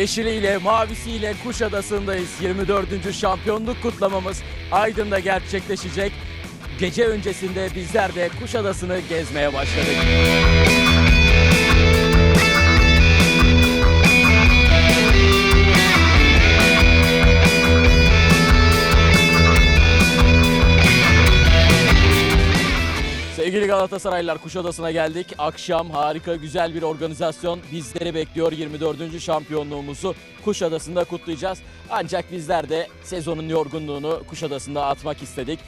Yeşiliyle, mavisiyle Kuşadası'ndayız. 24. şampiyonluk kutlamamız Aydın'da gerçekleşecek. Gece öncesinde bizler de Kuşadası'nı gezmeye başladık. Sevgili Galatasaraylılar Kuşadası'na geldik. Akşam harika güzel bir organizasyon bizleri bekliyor. 24. şampiyonluğumuzu Kuşadası'nda kutlayacağız. Ancak bizler de sezonun yorgunluğunu Kuşadası'nda atmak istedik.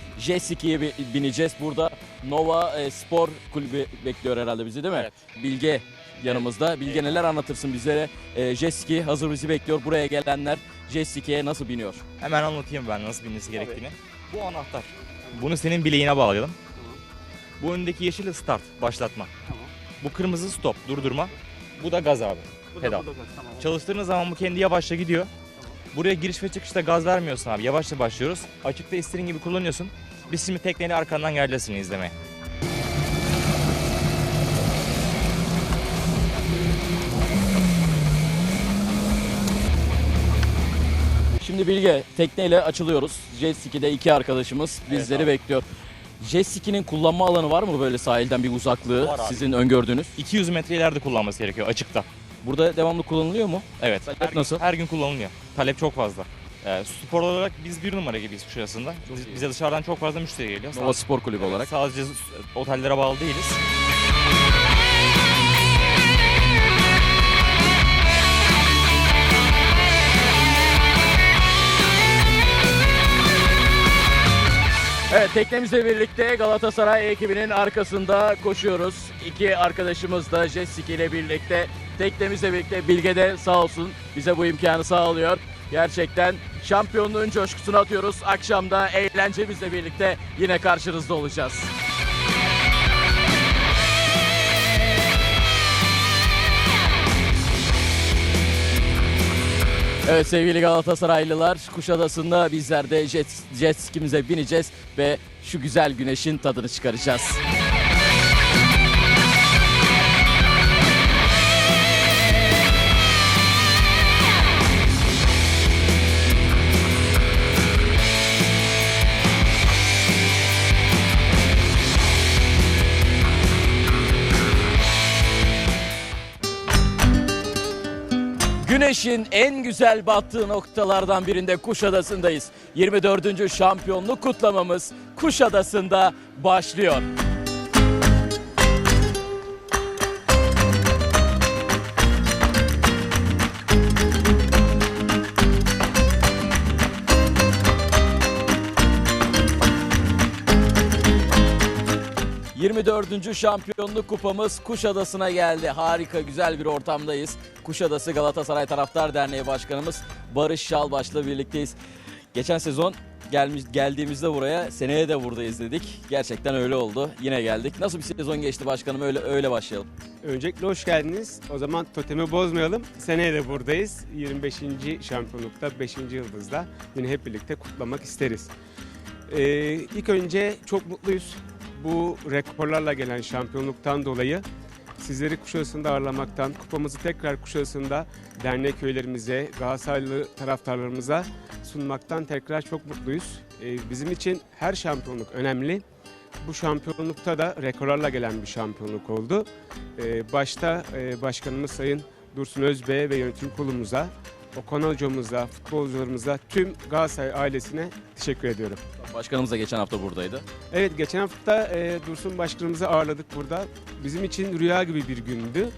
Bi- bineceğiz. Burada Nova e, Spor Kulübü bekliyor herhalde bizi değil mi? Evet. Bilge yanımızda. Bilge neler anlatırsın bizlere? E, ski hazır bizi bekliyor. Buraya gelenler ski'ye nasıl biniyor? Hemen anlatayım ben nasıl binmesi gerektiğini. Bu anahtar. Bunu senin bileğine bağlayalım. Bu öndeki yeşil start, başlatma. Bu kırmızı stop, durdurma. Bu da gaz abi. Pedal. Çalıştığınız zaman bu kendi yavaşça gidiyor. Buraya giriş ve çıkışta gaz vermiyorsun abi. Yavaşça başlıyoruz. Açıkta istediğin gibi kullanıyorsun. Biz şimdi tekneyle arkandan geleceğiz seni izlemeye. Şimdi Bilge tekneyle açılıyoruz. Jet ski'de iki arkadaşımız bizleri abi. bekliyor. Jet ski'nin kullanma alanı var mı böyle sahilden bir uzaklığı Var abi. sizin öngördüğünüz? 200 metre ileride kullanması gerekiyor açıkta. Burada devamlı kullanılıyor mu? Evet. Talep Her gün, nasıl? her gün kullanılıyor. Talep çok fazla. Ee, spor olarak biz bir numara gibiyiz Kuşadası'nda. iyi. Bize dışarıdan çok fazla müşteri geliyor. Nova Spor Kulübü olarak. Sadece otellere bağlı değiliz. Teknemizle birlikte Galatasaray ekibinin arkasında koşuyoruz. İki arkadaşımız da jet ski ile birlikte teknemizle birlikte Bilge de sağ olsun bize bu imkanı sağlıyor. Gerçekten şampiyonluğun coşkusunu atıyoruz. Akşamda eğlencemizle birlikte yine karşınızda olacağız. Evet sevgili Galatasaraylılar Kuşadası'nda bizler de jet, jet skimize bineceğiz ve şu güzel güneşin tadını çıkaracağız. Güneşin en güzel battığı noktalardan birinde Kuşadası'ndayız. 24. şampiyonluk kutlamamız Kuşadası'nda başlıyor. ...24. şampiyonluk kupamız Kuşadası'na geldi. Harika, güzel bir ortamdayız. Kuşadası Galatasaray Taraftar Derneği Başkanımız Barış Şalbaş'la birlikteyiz. Geçen sezon gelmiş, geldiğimizde buraya seneye de buradayız dedik. Gerçekten öyle oldu. Yine geldik. Nasıl bir sezon geçti başkanım? Öyle öyle başlayalım. Öncelikle hoş geldiniz. O zaman totemi bozmayalım. Seneye de buradayız. 25. şampiyonlukta 5. yıldızda yine hep birlikte kutlamak isteriz. Ee, ilk önce çok mutluyuz. Bu rekorlarla gelen şampiyonluktan dolayı sizleri Kuşadası'nda ağırlamaktan, kupamızı tekrar Kuşadası'nda dernek üyelerimize, Galatasaraylı taraftarlarımıza sunmaktan tekrar çok mutluyuz. Ee, bizim için her şampiyonluk önemli. Bu şampiyonlukta da rekorlarla gelen bir şampiyonluk oldu. Ee, başta e, başkanımız Sayın Dursun Özbey ve yönetim kurulumuza, Okan hocamıza, futbolcularımıza, tüm Galatasaray ailesine teşekkür ediyorum. Başkanımız da geçen hafta buradaydı. Evet geçen hafta e, Dursun başkanımızı ağırladık burada. Bizim için rüya gibi bir gündü.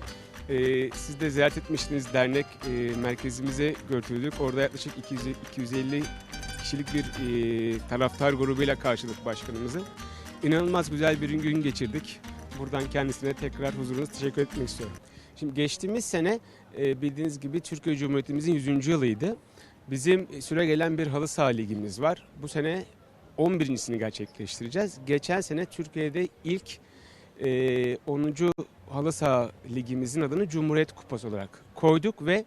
E, siz de ziyaret etmiştiniz dernek e, merkezimize götürdük. Orada yaklaşık 200, 250 kişilik bir e, taraftar grubuyla karşıladık başkanımızı. İnanılmaz güzel bir gün geçirdik. Buradan kendisine tekrar huzurunuza teşekkür etmek istiyorum. Şimdi geçtiğimiz sene e, bildiğiniz gibi Türkiye Cumhuriyetimizin 100. yılıydı. Bizim süre gelen bir halı saha ligimiz var. Bu sene 11.sini gerçekleştireceğiz. Geçen sene Türkiye'de ilk e, 10. halı saha ligimizin adını Cumhuriyet Kupası olarak koyduk ve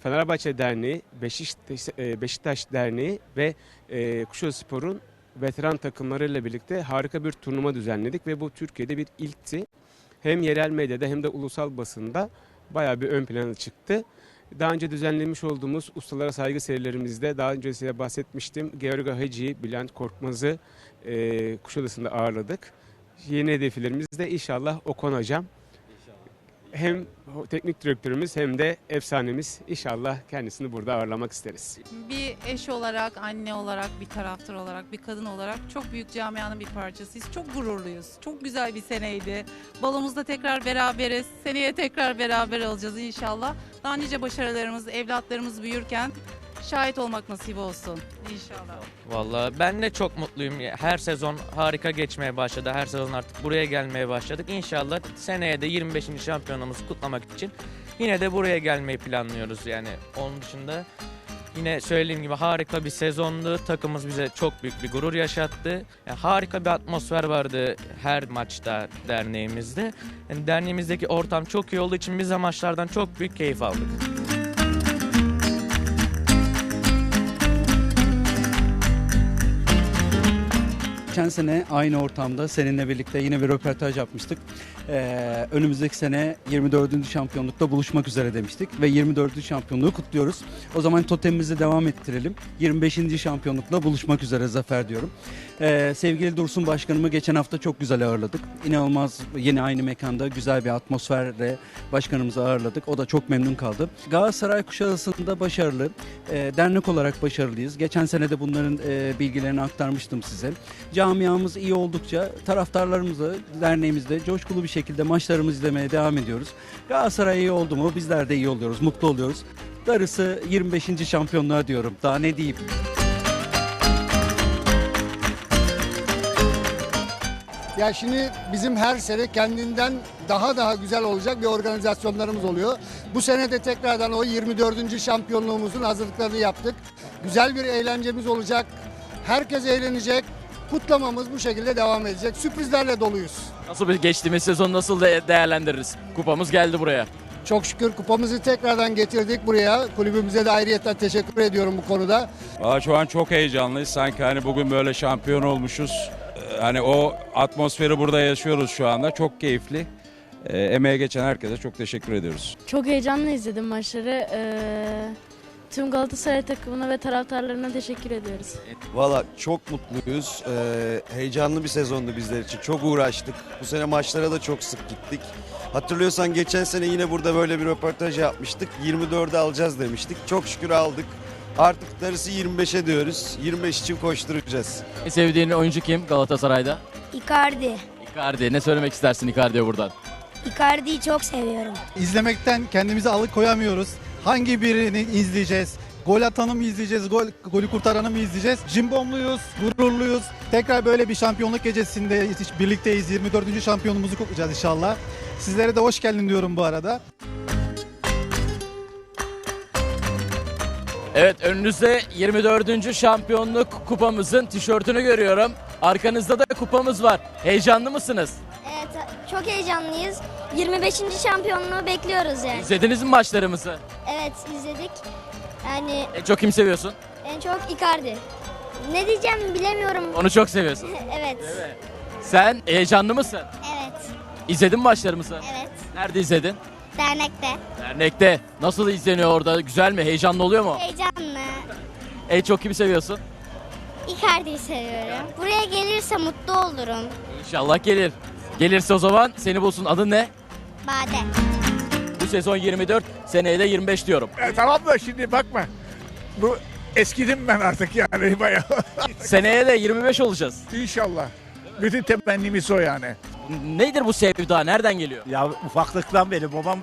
Fenerbahçe Derneği, Beşiktaş, e, Beşiktaş Derneği ve e, Kuşadasıspor'un veteran takımlarıyla birlikte harika bir turnuva düzenledik ve bu Türkiye'de bir ilkti. Hem yerel medyada hem de ulusal basında bayağı bir ön plana çıktı. Daha önce düzenlemiş olduğumuz ustalara saygı serilerimizde daha önce size bahsetmiştim. Georg Hacı, Bülent Korkmaz'ı e, Kuşadası'nda ağırladık. Yeni hedeflerimiz de inşallah Okan Hocam. Hem teknik direktörümüz hem de efsanemiz inşallah kendisini burada ağırlamak isteriz. Bir eş olarak, anne olarak, bir taraftar olarak, bir kadın olarak çok büyük camianın bir parçasıyız. Çok gururluyuz. Çok güzel bir seneydi. Balomuzda tekrar beraberiz. Seneye tekrar beraber olacağız inşallah. Daha nice başarılarımız, evlatlarımız büyürken şahit olmak nasip olsun inşallah. Vallahi ben de çok mutluyum. Her sezon harika geçmeye başladı. Her sezon artık buraya gelmeye başladık. İnşallah seneye de 25. şampiyonumuzu kutlamak için yine de buraya gelmeyi planlıyoruz. Yani onun dışında yine söylediğim gibi harika bir sezondu. Takımımız bize çok büyük bir gurur yaşattı. Yani harika bir atmosfer vardı her maçta derneğimizde. Yani derneğimizdeki ortam çok iyi olduğu için biz de maçlardan çok büyük keyif aldık. Geçen sene aynı ortamda seninle birlikte yine bir röportaj yapmıştık. Ee, önümüzdeki sene 24. şampiyonlukta buluşmak üzere demiştik ve 24. şampiyonluğu kutluyoruz. O zaman totemimizi devam ettirelim. 25. şampiyonlukla buluşmak üzere Zafer diyorum. Ee, sevgili Dursun Başkanımı geçen hafta çok güzel ağırladık. İnanılmaz yine aynı mekanda güzel bir atmosferle başkanımızı ağırladık. O da çok memnun kaldı. Galatasaray Kuşadası'nda başarılı. Ee, dernek olarak başarılıyız. Geçen sene de bunların e, bilgilerini aktarmıştım size. Camiamız iyi oldukça taraftarlarımızla derneğimizde coşkulu bir şekilde maçlarımızı izlemeye devam ediyoruz. Galatasaray iyi oldu mu bizler de iyi oluyoruz, mutlu oluyoruz. Darısı 25. şampiyonluğa diyorum. Daha ne diyeyim? Ya şimdi bizim her sene kendinden daha daha güzel olacak bir organizasyonlarımız oluyor. Bu sene de tekrardan o 24. şampiyonluğumuzun hazırlıklarını yaptık. Güzel bir eğlencemiz olacak. Herkes eğlenecek. Kutlamamız bu şekilde devam edecek. Sürprizlerle doluyuz. Nasıl bir geçtiğimiz sezon nasıl de- değerlendiririz? Kupamız geldi buraya. Çok şükür kupamızı tekrardan getirdik buraya. Kulübümüze de ayrıyetten teşekkür ediyorum bu konuda. Valla şu an çok heyecanlıyız. Sanki hani bugün böyle şampiyon olmuşuz. Ee, Hani o atmosferi burada yaşıyoruz şu anda. Çok keyifli. Ee, emeğe geçen herkese çok teşekkür ediyoruz. Çok heyecanlı izledim maçları. Ee, tüm Galatasaray takımına ve taraftarlarına teşekkür ediyoruz. Valla çok mutluyuz. Ee, heyecanlı bir sezondu bizler için. Çok uğraştık. Bu sene maçlara da çok sık gittik. Hatırlıyorsan geçen sene yine burada böyle bir röportaj yapmıştık. 24'e alacağız demiştik. Çok şükür aldık. Artık darısı 25'e diyoruz. 25 için koşturacağız. En sevdiğin oyuncu kim Galatasaray'da? Icardi. Icardi. Ne söylemek istersin Icardi'ye buradan? Icardi'yi çok seviyorum. İzlemekten kendimizi alıkoyamıyoruz. Hangi birini izleyeceğiz? Gol atanı mı izleyeceğiz, gol, golü kurtaranı mı izleyeceğiz? Cimbomluyuz, gururluyuz. Tekrar böyle bir şampiyonluk gecesinde birlikteyiz. 24. şampiyonumuzu kutlayacağız inşallah. Sizlere de hoş geldin diyorum bu arada. Evet önünüzde 24. şampiyonluk kupamızın tişörtünü görüyorum. Arkanızda da kupamız var. Heyecanlı mısınız? Evet, çok heyecanlıyız. 25. şampiyonluğu bekliyoruz yani. İzlediniz mi maçlarımızı? Evet, izledik. Yani En çok kim seviyorsun? en çok Icardi. Ne diyeceğim bilemiyorum. Onu çok seviyorsun. evet. Sen heyecanlı mısın? Evet. İzledin mi maçlarımızı? Evet. Nerede izledin? Dernekte. Dernekte. Nasıl izleniyor orada? Güzel mi? Heyecanlı oluyor mu? Heyecanlı. En çok kimi seviyorsun? Icardi'yi seviyorum. Buraya gelirse mutlu olurum. İnşallah gelir. Gelirse o zaman seni bulsun. Adın ne? Bade. Bu sezon 24, seneye de 25 diyorum. E, tamam da şimdi bakma. Bu eskidim ben artık yani bayağı. Seneye de 25 olacağız. İnşallah. Bütün temennimiz o yani. Nedir bu sevda? Nereden geliyor? Ya ufaklıktan beri babam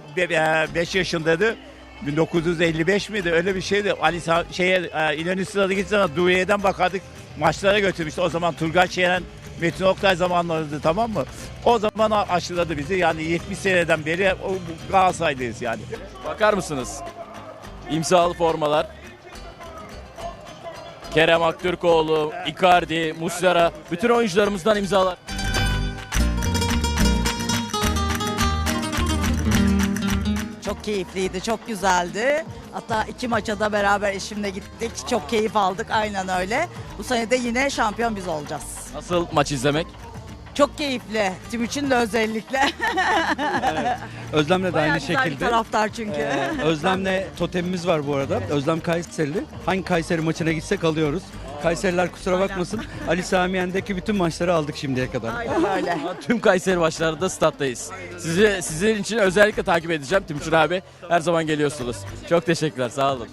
5 yaşındaydı. 1955 miydi öyle bir şeydi. Ali şeye e, İnönü Stadı'na gittiği zaman Duye'den bakardık maçlara götürmüştü. O zaman Turgay Şener, Metin Oktay zamanlarıydı tamam mı? O zaman aşıladı bizi yani 70 seneden beri o, bu Galatasaraylıyız yani. Bakar mısınız? İmzalı formalar. Kerem Aktürkoğlu, Icardi, Muslera, bütün oyuncularımızdan imzalar. Çok keyifliydi, çok güzeldi. Hatta iki maça da beraber eşimle gittik. Çok keyif aldık aynen öyle. Bu sene de yine şampiyon biz olacağız. Nasıl maç izlemek? Çok keyifli. Timuçin de özellikle. Özlem'le de Bayağı aynı güzel bir şekilde. taraftar çünkü. Ee, Özlem'le totemimiz var bu arada. Özlem Kayserili. Hangi Kayseri maçına gitsek alıyoruz. Kayseriler kusura bakmasın. Ali Samiyen'deki bütün maçları aldık şimdiye kadar. Aynen öyle. Tüm Kayseri maçlarında stat'tayız. Sizi sizin için özellikle takip edeceğim Timuçin abi. Her zaman geliyorsunuz. Çok teşekkürler. Sağ olun.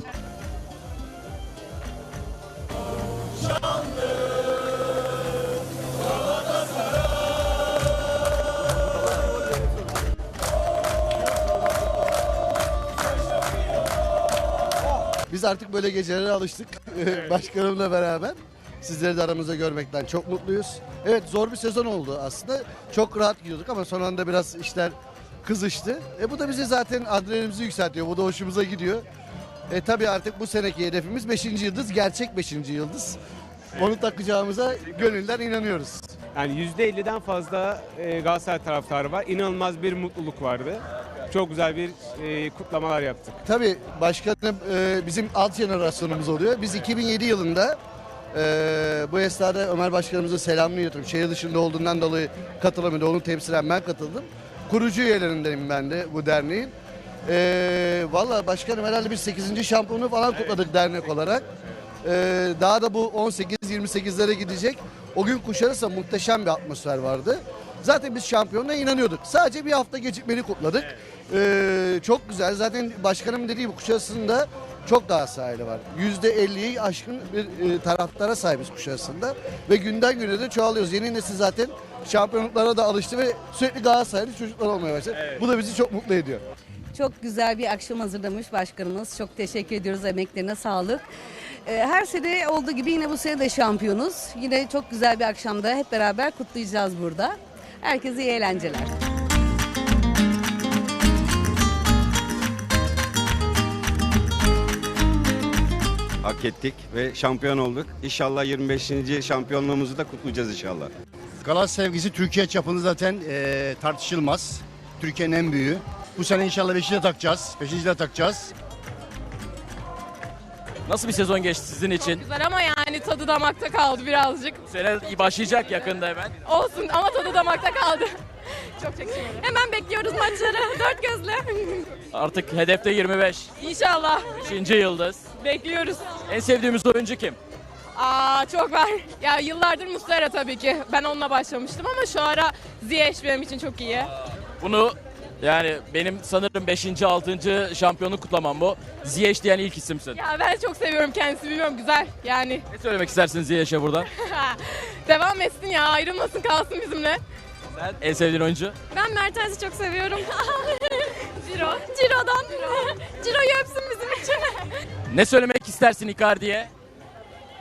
Biz artık böyle gecelere alıştık başkanımla beraber. Sizleri de aramızda görmekten çok mutluyuz. Evet zor bir sezon oldu aslında. Çok rahat gidiyorduk ama son anda biraz işler kızıştı. E bu da bizi zaten adrenalimizi yükseltiyor. Bu da hoşumuza gidiyor. E tabii artık bu seneki hedefimiz 5. yıldız, gerçek 5. yıldız. Onu takacağımıza gönülden inanıyoruz. Yani %50'den fazla e, Galatasaray taraftarı var. İnanılmaz bir mutluluk vardı. Çok güzel bir e, kutlamalar yaptık. Tabii başkanım e, bizim alt jenerasyonumuz oluyor. Biz 2007 yılında e, bu esnada Ömer Başkanımıza selamını iletiyorum. Şehir dışında olduğundan dolayı katılamadı. Onu temsilen ben katıldım. Kurucu üyelerindenim ben de bu derneğin. E, Valla başkanım herhalde biz 8. şampiyonu falan kutladık dernek olarak. E, daha da bu 18-28'lere gidecek. O gün Kuşadası muhteşem bir atmosfer vardı. Zaten biz şampiyonluğa inanıyorduk. Sadece bir hafta gecikmeli kutladık. Ee, çok güzel. Zaten başkanım dediği gibi Kuşadası'nda çok daha sahili var. %50'yi aşkın bir e, taraftara sahibiz Kuşadası'nda. Ve günden güne de çoğalıyoruz. Yeni nesil zaten şampiyonluklara da alıştı ve sürekli Galatasaraylı çocuklar olmaya başladı. Bu da bizi çok mutlu ediyor. Çok güzel bir akşam hazırlamış başkanımız. Çok teşekkür ediyoruz. Emeklerine sağlık. Ee, Her sene olduğu gibi yine bu sene de şampiyonuz. Yine çok güzel bir akşamda hep beraber kutlayacağız burada. Herkese iyi eğlenceler. Hak ettik ve şampiyon olduk. İnşallah 25. şampiyonluğumuzu da kutlayacağız inşallah. Galatasaray sevgisi Türkiye çapında zaten e, tartışılmaz. Türkiye'nin en büyüğü. Bu sene inşallah 5'i de takacağız. 5'i de takacağız. Nasıl bir sezon geçti sizin için? Güzel ama yani tadı damakta kaldı birazcık. Sene başlayacak yakında hemen. Olsun ama tadı damakta kaldı. Çok çekişmeli. Hemen bekliyoruz maçları dört gözle. Artık hedefte 25. İnşallah 5. yıldız. bekliyoruz. En sevdiğimiz oyuncu kim? Aa çok var. Ya yıllardır Muslera tabii ki. Ben onunla başlamıştım ama şu ara Ziyech benim için çok iyi. Bunu yani benim sanırım 5. 6. şampiyonluk kutlamam bu. Ziyech diyen ilk isimsin. Ya ben çok seviyorum kendisini bilmiyorum güzel yani. Ne söylemek istersin Ziyech'e buradan? Devam etsin ya ayrılmasın kalsın bizimle. Sen en sevdiğin oyuncu? Ben Mertens'i çok seviyorum. Ciro. Ciro'dan. Ciro'yu öpsün bizim için. Ne söylemek istersin Icardi'ye?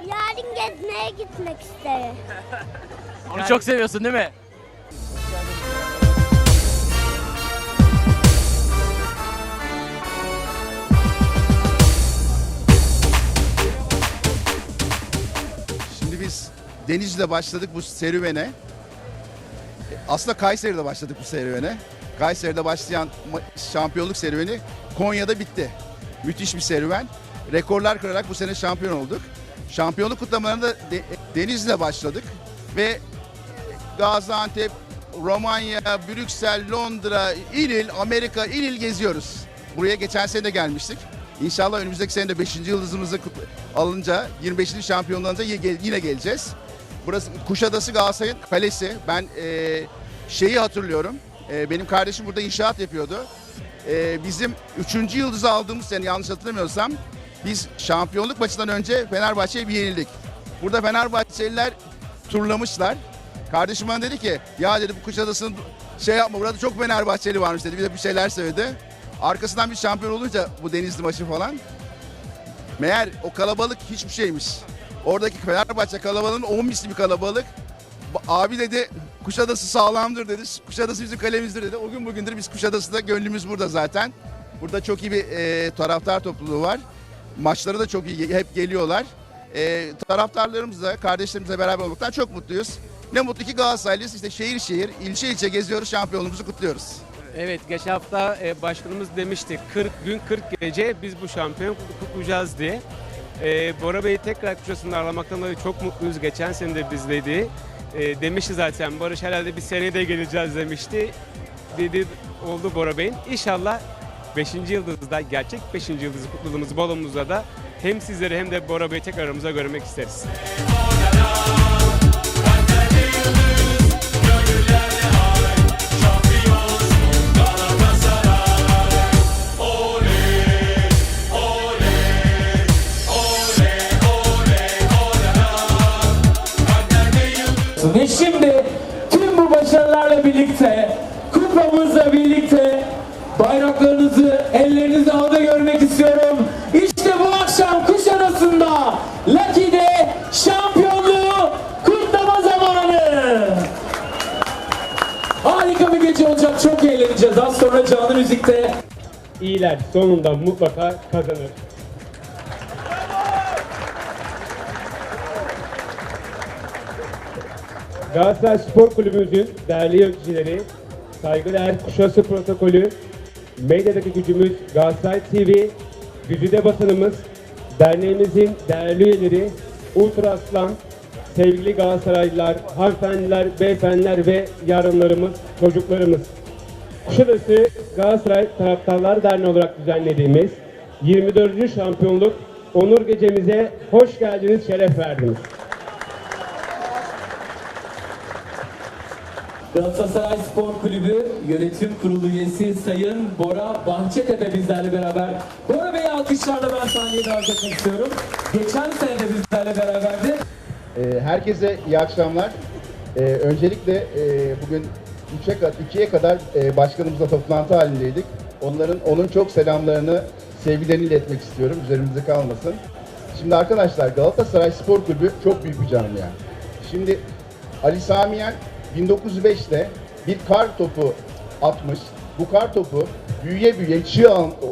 Yarın gezmeye gitmek isterim. Onu çok seviyorsun değil mi? Şimdi biz Denizli'de başladık bu serüvene. Aslında Kayseri'de başladık bu serüvene. Kayseri'de başlayan şampiyonluk serüveni Konya'da bitti. Müthiş bir serüven. Rekorlar kırarak bu sene şampiyon olduk. Şampiyonluk kutlamalarında De- Denizli'de başladık ve Gaziantep, Romanya, Brüksel, Londra, il il, Amerika, il il geziyoruz. Buraya geçen sene de gelmiştik. İnşallah önümüzdeki sene de 5. yıldızımızı alınca 25. şampiyonluğumuza yine geleceğiz. Burası Kuşadası Galatasaray'ın kalesi. Ben e, şeyi hatırlıyorum. E, benim kardeşim burada inşaat yapıyordu. E, bizim 3. yıldızı aldığımız sene yanlış hatırlamıyorsam biz şampiyonluk maçından önce Fenerbahçe'ye bir yenildik. Burada Fenerbahçeliler turlamışlar. Kardeşim bana dedi ki ya dedi bu Kuşadası'nın şey yapma burada çok Fenerbahçeli varmış dedi. Bir de bir şeyler söyledi. Arkasından bir şampiyon olunca bu Denizli maçı falan. Meğer o kalabalık hiçbir şeymiş. Oradaki Fenerbahçe kalabalığının 10 misli bir kalabalık. Ba- Abi dedi Kuşadası sağlamdır dedi. Kuşadası bizim kalemizdir dedi. O gün bugündür biz Kuşadası'da gönlümüz burada zaten. Burada çok iyi bir e, taraftar topluluğu var. Maçlara da çok iyi hep geliyorlar. E, taraftarlarımızla, kardeşlerimizle beraber olmaktan çok mutluyuz. Ne mutlu ki Galatasaraylıyız. İşte şehir şehir, ilçe ilçe geziyoruz, şampiyonluğumuzu kutluyoruz. Evet geçen hafta e, başkanımız demişti 40 gün 40 gece biz bu şampiyon kutlayacağız diye. E, Bora Bey'i tekrar Kuşadası'nda ağırlamaktan dolayı çok mutluyuz. Geçen sene de bizdeydi. e, demişti zaten Barış herhalde bir seneye de geleceğiz demişti. Dedi oldu Bora Bey'in. İnşallah 5. yıldızda gerçek 5. yıldız kutluluğumuz balonumuzda da hem sizleri hem de Bora Bey'i tekrar aramıza görmek isteriz. Canlı müzikte İyiler sonunda mutlaka kazanır. Galatasaray Spor Kulübümüzün değerli yöneticileri, saygıdeğer Kuşası Protokolü, medyadaki gücümüz Galatasaray TV, güzide basınımız, derneğimizin değerli üyeleri, Ultra Aslan, sevgili Galatasaraylılar, hanımefendiler, beyefendiler ve yarınlarımız, çocuklarımız. Kuşadası Galatasaray Taraftarlar Derneği olarak düzenlediğimiz 24. şampiyonluk onur gecemize hoş geldiniz, şeref verdiniz. Galatasaray Spor Kulübü Yönetim Kurulu üyesi Sayın Bora Bahçetepe bizlerle beraber. Bora Bey'i alkışlarla ben sahneye davet etmek istiyorum. Geçen sene de bizlerle beraberdi. Ee, Herkese iyi akşamlar. Ee, Öncelikle e, bugün 3'e kadar, 2'ye kadar başkanımızla toplantı halindeydik. Onların onun çok selamlarını, sevgilerini iletmek istiyorum. Üzerimizde kalmasın. Şimdi arkadaşlar Galatasaray Spor Kulübü çok büyük bir camia. Şimdi Ali Samiyen 1905'te bir kar topu atmış. Bu kar topu büyüye büyüye çığ,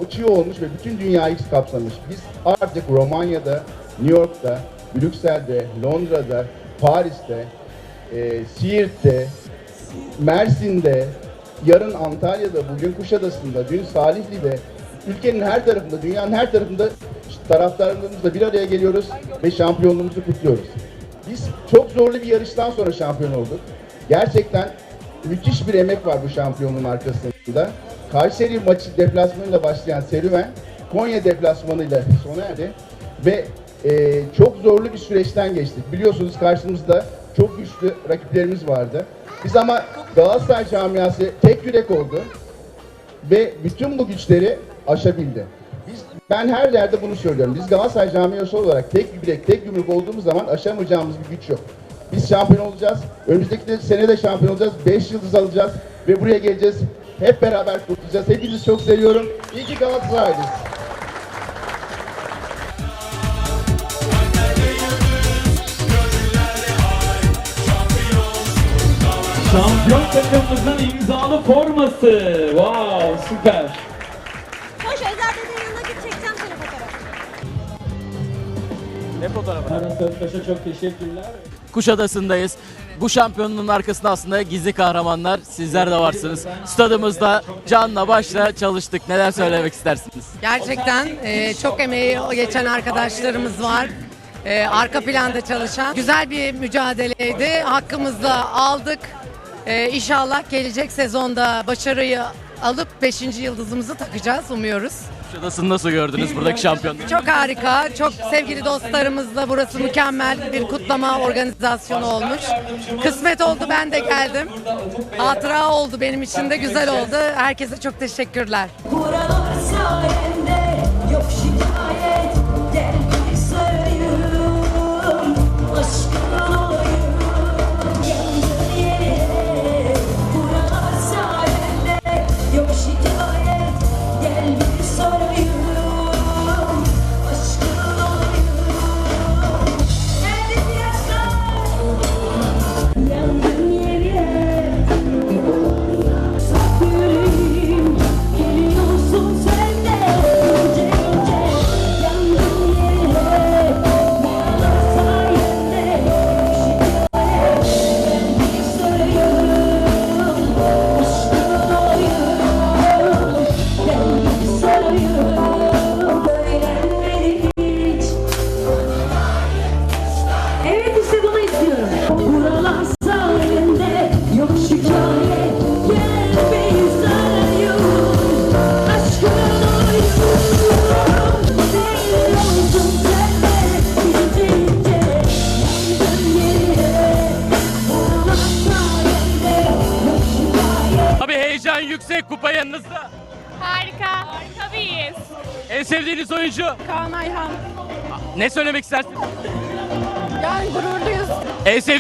çığ olmuş ve bütün dünyayı kapsamış. Biz artık Romanya'da, New York'ta, Brüksel'de, Londra'da, Paris'te, e, Siirt'te, Mersin'de, yarın Antalya'da, bugün Kuşadası'nda, dün Salihli'de, ülkenin her tarafında, dünyanın her tarafında taraftarlarımızla bir araya geliyoruz ve şampiyonluğumuzu kutluyoruz. Biz çok zorlu bir yarıştan sonra şampiyon olduk. Gerçekten müthiş bir emek var bu şampiyonluğun arkasında. Kayseri maçı deplasmanıyla başlayan serüven Konya deplasmanıyla sona erdi. Ve e, çok zorlu bir süreçten geçtik. Biliyorsunuz karşımızda çok güçlü rakiplerimiz vardı. Biz ama Galatasaray camiası tek yürek oldu ve bütün bu güçleri aşabildi. Biz, ben her yerde bunu söylüyorum. Biz Galatasaray camiası olarak tek yürek, tek yumruk olduğumuz zaman aşamayacağımız bir güç yok. Biz şampiyon olacağız. Önümüzdeki de sene de şampiyon olacağız. 5 yıldız alacağız ve buraya geleceğiz. Hep beraber kutlayacağız. Hepinizi çok seviyorum. İyi ki Galatasaraylıyız. Şampiyon takımımızın imzalı forması. Wow süper. Hoş Özel dedenin yanına git çekeceğim seni fotoğraf. Ne fotoğrafı? Aras Öztaş'a çok teşekkürler. Kuşadası'ndayız. Bu şampiyonluğun arkasında aslında gizli kahramanlar sizler de varsınız. Stadımızda canla başla çalıştık. Neler söylemek istersiniz? Gerçekten e, çok emeği geçen arkadaşlarımız var. E, arka planda çalışan. Güzel bir mücadeleydi. Hakkımızda aldık. E, inşallah gelecek sezonda başarıyı alıp 5. yıldızımızı takacağız umuyoruz. Kuşadası'nı nasıl gördünüz buradaki şampiyonluğu? Çok harika, çok sevgili dostlarımızla burası mükemmel bir kutlama organizasyonu olmuş. Kısmet oldu ben de geldim. Hatıra oldu benim için de güzel oldu. Herkese çok teşekkürler. Buralar sayende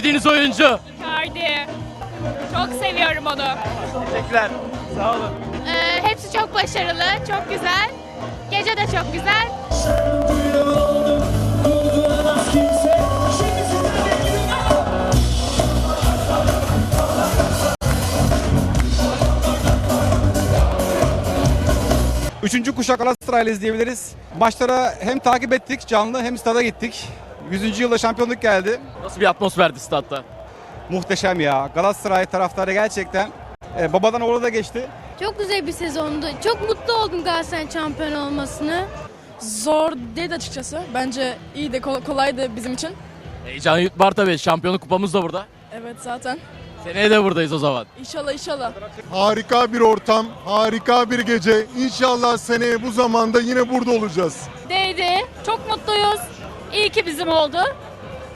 sevdiğiniz oyuncu? Icardi. Çok seviyorum onu. Teşekkürler. Sağ olun. Ee, hepsi çok başarılı, çok güzel. Gece de çok güzel. Üçüncü kuşak Galatasaraylı izleyebiliriz. Maçlara hem takip ettik canlı hem stada gittik. 100. yılda şampiyonluk geldi. Nasıl bir atmosferdi statta? Muhteşem ya. Galatasaray taraftarı gerçekten e, babadan oğula da geçti. Çok güzel bir sezondu. Çok mutlu oldum Galatasaray'ın şampiyon olmasını. Zor değil açıkçası. Bence iyi de kolaydı bizim için. Heyecan var tabii. Şampiyonluk kupamız da burada. Evet zaten. Seneye de buradayız o zaman. İnşallah inşallah. Harika bir ortam, harika bir gece. İnşallah seneye bu zamanda yine burada olacağız. Değdi. Çok mutluyuz. İyi ki bizim oldu.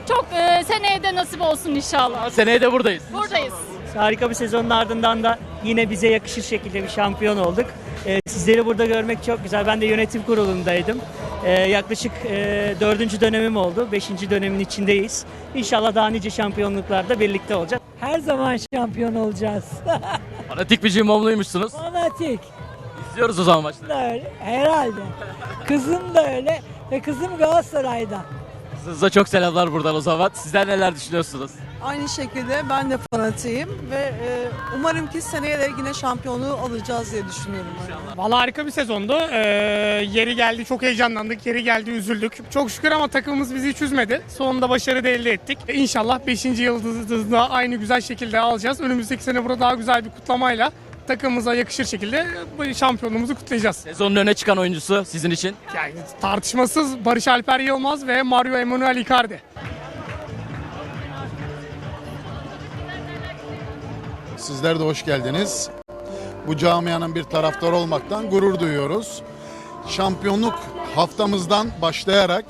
Çok e, seneye de nasip olsun inşallah. Seneye de buradayız. Buradayız. Harika bir sezonun ardından da yine bize yakışır şekilde bir şampiyon olduk. Ee, sizleri burada görmek çok güzel. Ben de yönetim kurulundaydım. Ee, yaklaşık e, dördüncü dönemim oldu. Beşinci dönemin içindeyiz. İnşallah daha nice şampiyonluklarda birlikte olacağız. Her zaman şampiyon olacağız. Fanatik bir cimbomluymuşsunuz. Fanatik. İzliyoruz o zaman maçları. Da öyle. Herhalde. Kızım da öyle. Ve kızım Galatasaray'da. Size çok selamlar buradan o zaman. Sizler neler düşünüyorsunuz? Aynı şekilde ben de fanatiyim ve e, umarım ki seneye de yine şampiyonluğu alacağız diye düşünüyorum. Valla harika bir sezondu. Ee, yeri geldi çok heyecanlandık, yeri geldi üzüldük. Çok şükür ama takımımız bizi hiç üzmedi. Sonunda başarı da elde ettik. İnşallah 5. yıldızı aynı güzel şekilde alacağız. Önümüzdeki sene burada daha güzel bir kutlamayla takımımıza yakışır şekilde bu şampiyonluğumuzu kutlayacağız. Sezonun öne çıkan oyuncusu sizin için. Yani tartışmasız Barış Alper Yılmaz ve Mario Emanuel Icardi. Sizler de hoş geldiniz. Bu camianın bir taraftarı olmaktan gurur duyuyoruz. Şampiyonluk haftamızdan başlayarak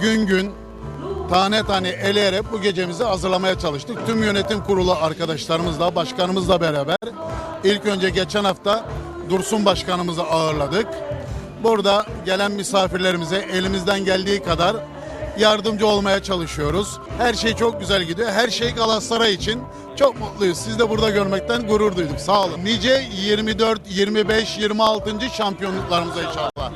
gün gün tane tane eleyerek bu gecemizi hazırlamaya çalıştık. Tüm yönetim kurulu arkadaşlarımızla, başkanımızla beraber ilk önce geçen hafta Dursun Başkanımızı ağırladık. Burada gelen misafirlerimize elimizden geldiği kadar yardımcı olmaya çalışıyoruz. Her şey çok güzel gidiyor. Her şey Galatasaray için. Çok mutluyuz. Siz de burada görmekten gurur duyduk. Sağ olun. Nice 24, 25, 26. şampiyonluklarımıza inşallah.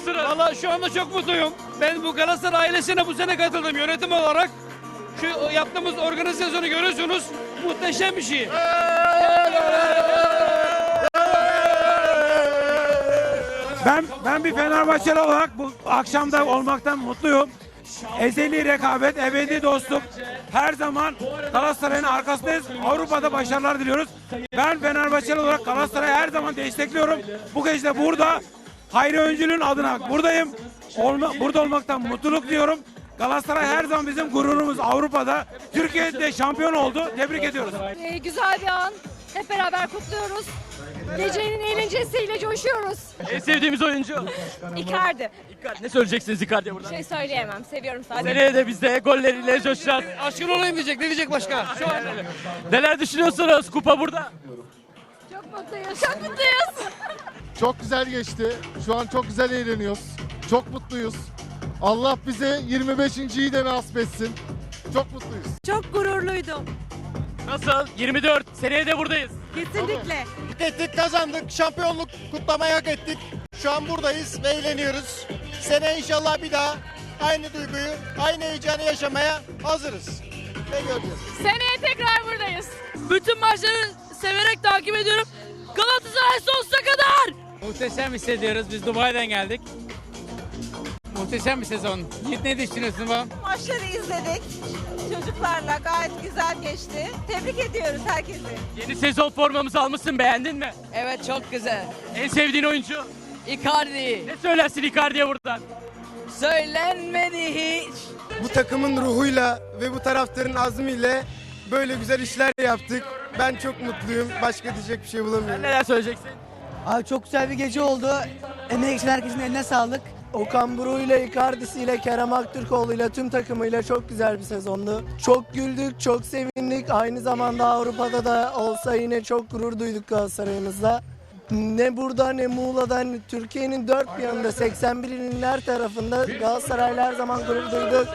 Düşünüyorsunuz? Valla şu anda çok mutluyum. Ben bu Galatasaray ailesine bu sene katıldım yönetim olarak. Şu yaptığımız organizasyonu görüyorsunuz. Muhteşem bir şey. Ben ben bir Fenerbahçeli olarak bu akşamda olmaktan mutluyum. Ezeli rekabet, ebedi dostluk. Her zaman Galatasaray'ın arkasındayız. Avrupa'da başarılar diliyoruz. Ben Fenerbahçeli olarak Galatasaray'ı her zaman destekliyorum. Bu gece de burada Hayri Öncül'ün adına buradayım. Olma, burada olmaktan mutluluk diyorum. Galatasaray her zaman bizim gururumuz Avrupa'da. Türkiye'de şampiyon oldu. Tebrik ediyoruz. güzel bir an. Hep beraber kutluyoruz. Gecenin eğlencesiyle coşuyoruz. En sevdiğimiz oyuncu. Icardi. Ne söyleyeceksiniz Icardi'ye buradan? Şey söyleyemem. Seviyorum sadece. Seneye de biz de golleriyle coşacağız. Aşkın olayım diyecek. Ne diyecek başka? Şu an Neler düşünüyorsunuz? Kupa burada. Çok mutluyuz. Çok mutluyuz. Çok güzel geçti. Şu an çok güzel eğleniyoruz. Çok mutluyuz. Allah bize 25.yi de nasip etsin. Çok mutluyuz. Çok gururluydum. Nasıl? 24. Seneye de buradayız. Kesinlikle. Ettik kazandık. Şampiyonluk kutlamayı hak ettik. Şu an buradayız ve eğleniyoruz. Sene inşallah bir daha aynı duyguyu, aynı heyecanı yaşamaya hazırız. Ve göreceğiz. Seneye tekrar buradayız. Bütün maçları severek takip ediyorum. Galatasaray sonsuza kadar. Muhteşem hissediyoruz. Biz Dubai'den geldik. Muhteşem bir sezon. Yiğit ne düşünüyorsun bu? Maçları izledik. Çocuklarla gayet güzel geçti. Tebrik ediyoruz herkesi. Yeni sezon formamızı almışsın beğendin mi? Evet çok güzel. En sevdiğin oyuncu? Icardi. Ne söylersin Icardi'ye buradan? Söylenmedi hiç. Bu takımın ruhuyla ve bu taraftarın azmiyle böyle güzel işler yaptık. Ben çok mutluyum. Başka diyecek bir şey bulamıyorum. Neler söyleyeceksin? Abi çok güzel bir gece oldu. Emeği geçen herkesin eline sağlık. Okan Buruk'uyla, Icardi'siyle, Kerem Aktürkoğlu'yla, tüm takımıyla çok güzel bir sezondu. Çok güldük, çok sevindik. Aynı zamanda Avrupa'da da olsa yine çok gurur duyduk Galatasaray'ımızla. Ne burada ne Muğla'da ne Türkiye'nin dört bir yanında 81 ilinler tarafında Galatasaray'la her zaman gurur duyduk.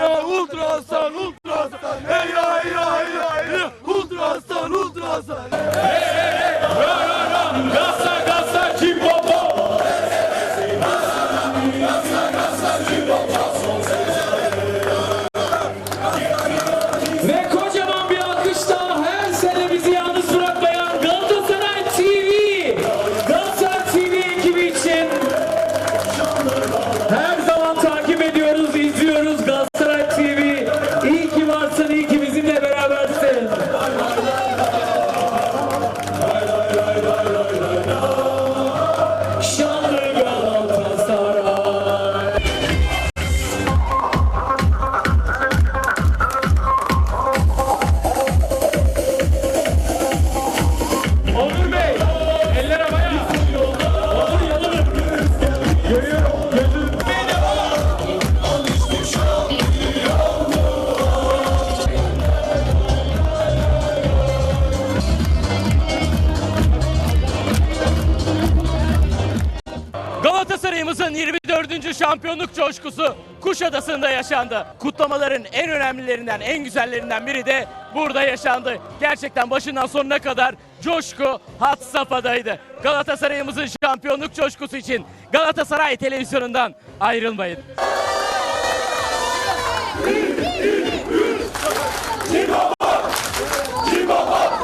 Ya ultrasan ultrasan hey ya hey ya hey ya hey ya ultrasan ultrasan vingança. Galatasaray'ımızın 24. şampiyonluk coşkusu Kuşadası'nda yaşandı. Kutlamaların en önemlilerinden, en güzellerinden biri de burada yaşandı. Gerçekten başından sonuna kadar coşku had safhadaydı. Galatasaray'ımızın şampiyonluk coşkusu için Galatasaray televizyonundan ayrılmayın. Cimbombo!